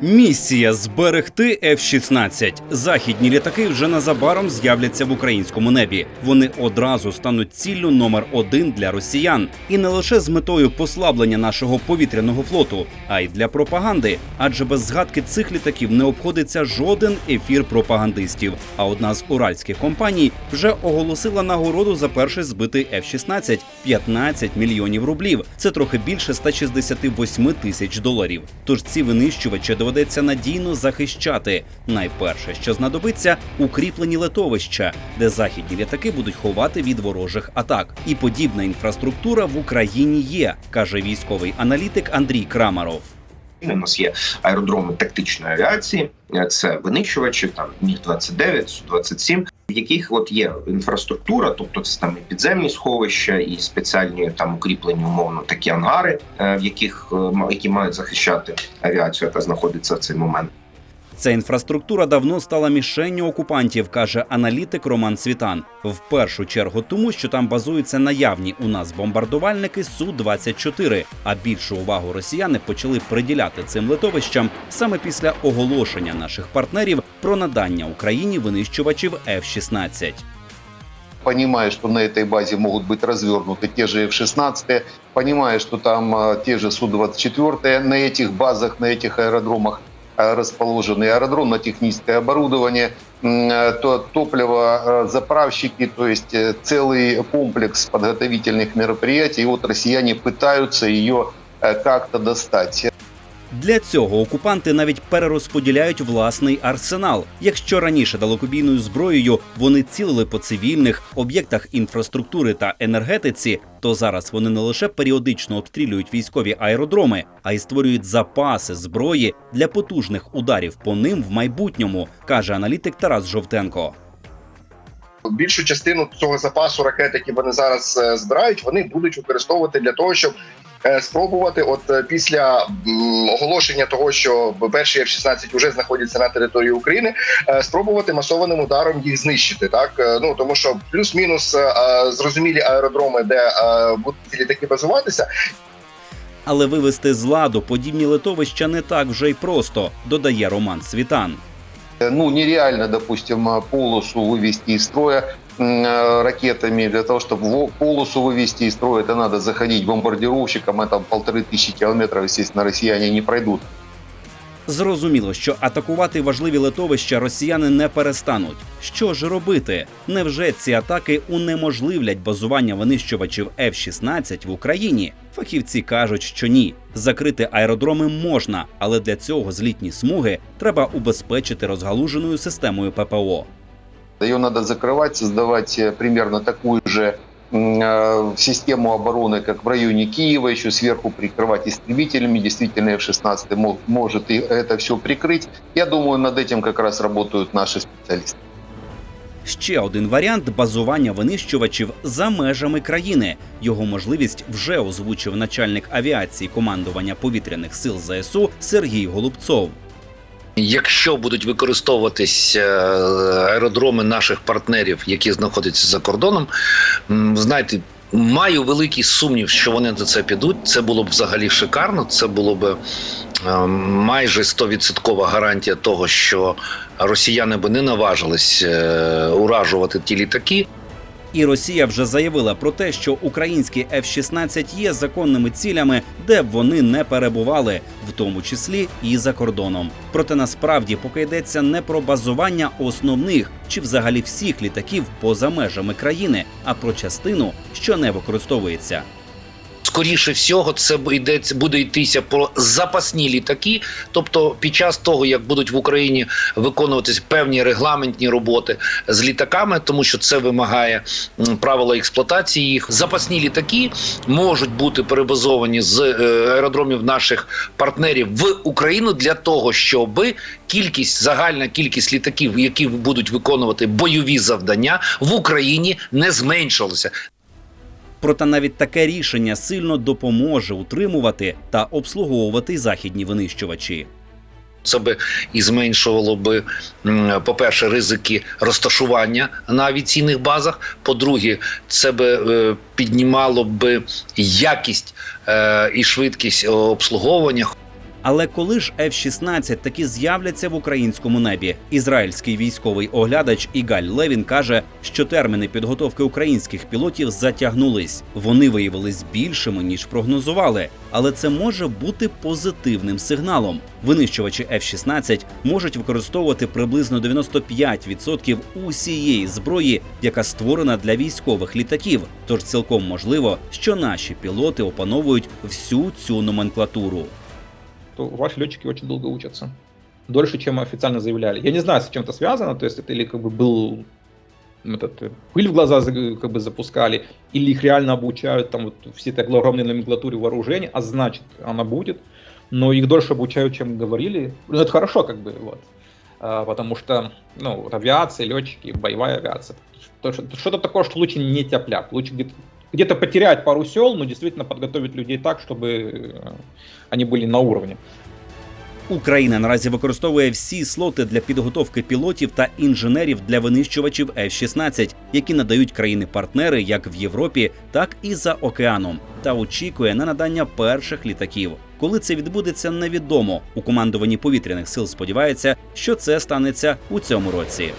Місія зберегти F-16. Західні літаки вже незабаром з'являться в українському небі. Вони одразу стануть ціллю номер один для росіян, і не лише з метою послаблення нашого повітряного флоту, а й для пропаганди. Адже без згадки цих літаків не обходиться жоден ефір пропагандистів. А одна з уральських компаній вже оголосила нагороду за перший збитий F-16 – 15 мільйонів рублів. Це трохи більше 168 тисяч доларів. Тож ці винищувачі доведеться надійно захищати. Найперше, що знадобиться, укріплені летовища, де західні літаки будуть ховати від ворожих атак. І подібна інфраструктура в Україні є, каже військовий аналітик Андрій Крамаров. У нас є аеродроми тактичної авіації, це винищувачі, там міг 29 су 27 яких от є інфраструктура, тобто це там і підземні сховища, і спеціальні там укріплені умовно такі ангари, е, в яких е, які мають захищати авіацію, яка знаходиться в цей момент. Ця інфраструктура давно стала мішенню окупантів, каже аналітик Роман Світан. В першу чергу тому, що там базуються наявні у нас бомбардувальники су 24 А більшу увагу росіяни почали приділяти цим литовищам саме після оголошення наших партнерів про надання Україні винищувачів F-16. понимая, что на этой базе могут быть развернуты те же F-16, понимая, что там э, те же Су-24 на этих базах, на этих аэродромах э, расположены, аэродромно-техническое оборудование, м, э, то топливо, э, заправщики, то есть э, целый комплекс подготовительных мероприятий. И вот россияне пытаются ее э, как-то достать. Для цього окупанти навіть перерозподіляють власний арсенал. Якщо раніше далекобійною зброєю вони цілили по цивільних об'єктах інфраструктури та енергетиці, то зараз вони не лише періодично обстрілюють військові аеродроми, а й створюють запаси зброї для потужних ударів по ним в майбутньому, каже аналітик Тарас Жовтенко. Більшу частину цього запасу ракет, які вони зараз е, збирають, вони будуть використовувати для того, щоб е, спробувати, от е, після оголошення того, що перші F-16 вже знаходяться на території України, спробувати масованим ударом їх знищити. Так ну тому що плюс-мінус зрозумілі аеродроми, де будуть ці літаки базуватися, Але вивести з ладу подібні литовища не так вже й просто, додає Роман Світан. Э, Ну, нереально, допустим, э, полосу вывести из строя м, э, ракетами. Для того, чтобы во- полосу вывести из строя, это надо заходить бомбардировщикам. Это полторы тысячи километров, естественно, россияне не пройдут. Зрозуміло, що атакувати важливі литовища росіяни не перестануть. Що ж робити? Невже ці атаки унеможливлять базування винищувачів F-16 в Україні? Фахівці кажуть, що ні. Закрити аеродроми можна, але для цього злітні смуги треба убезпечити розгалуженою системою ППО. Ее надо закрывать, создавать э, примерно такую же м, э, систему обороны, как в районе Киева, еще сверху прикрывать истребителями. Действительно, F-16 мо- может и это все прикрыть. Я думаю, над этим как раз работают наши специалисты. Ще один варіант базування винищувачів за межами країни. Його можливість вже озвучив начальник авіації командування повітряних сил ЗСУ Сергій Голубцов. Якщо будуть використовуватись е, аеродроми наших партнерів, які знаходяться за кордоном, знайте. Маю великий сумнів, що вони до це підуть. Це було б взагалі шикарно. Це було б е, майже 100% гарантія того, що росіяни би не наважились е, уражувати ті літаки. І Росія вже заявила про те, що українські F-16 є законними цілями, де б вони не перебували, в тому числі і за кордоном. Проте насправді поки йдеться не про базування основних чи взагалі всіх літаків поза межами країни, а про частину, що не використовується. Скоріше всього, це йдеться буде йтися про запасні літаки. Тобто, під час того, як будуть в Україні виконуватись певні регламентні роботи з літаками, тому що це вимагає правила експлуатації їх. Запасні літаки можуть бути перебазовані з е, аеродромів наших партнерів в Україну для того, щоб кількість загальна кількість літаків, які будуть виконувати бойові завдання в Україні, не зменшилася. Проте навіть таке рішення сильно допоможе утримувати та обслуговувати західні винищувачі. Це би і зменшувало би, по-перше, ризики розташування на авіаційних базах. По-друге, це би е, піднімало би якість е, і швидкість обслуговування. Але коли ж F-16 таки з'являться в українському небі, ізраїльський військовий оглядач Ігаль Левін каже, що терміни підготовки українських пілотів затягнулись. Вони виявились більшими ніж прогнозували, але це може бути позитивним сигналом. Винищувачі F-16 можуть використовувати приблизно 95% усієї зброї, яка створена для військових літаків. Тож цілком можливо, що наші пілоти опановують всю цю номенклатуру. То ваши летчики очень долго учатся. Дольше, чем официально заявляли. Я не знаю, с чем это связано, то есть это или как бы был этот, э, пыль в глаза за- как бы запускали, или их реально обучают там вот всей этой огромной номенклатуре вооружений, а значит она будет, но их дольше обучают, чем говорили. Ну, это хорошо, как бы, вот. А, потому что, ну, вот авиация, летчики, боевая авиация. То, что- Что-то такое, что лучше не тяп лучше где-то где-то потерять пару сел, но действительно подготовить людей так, чтобы э, они были на уровне. Україна наразі використовує всі слоти для підготовки пілотів та інженерів для винищувачів F-16, які надають країни-партнери як в Європі, так і за океаном, та очікує на надання перших літаків. Коли це відбудеться, невідомо. У командуванні повітряних сил сподівається, що це станеться у цьому році.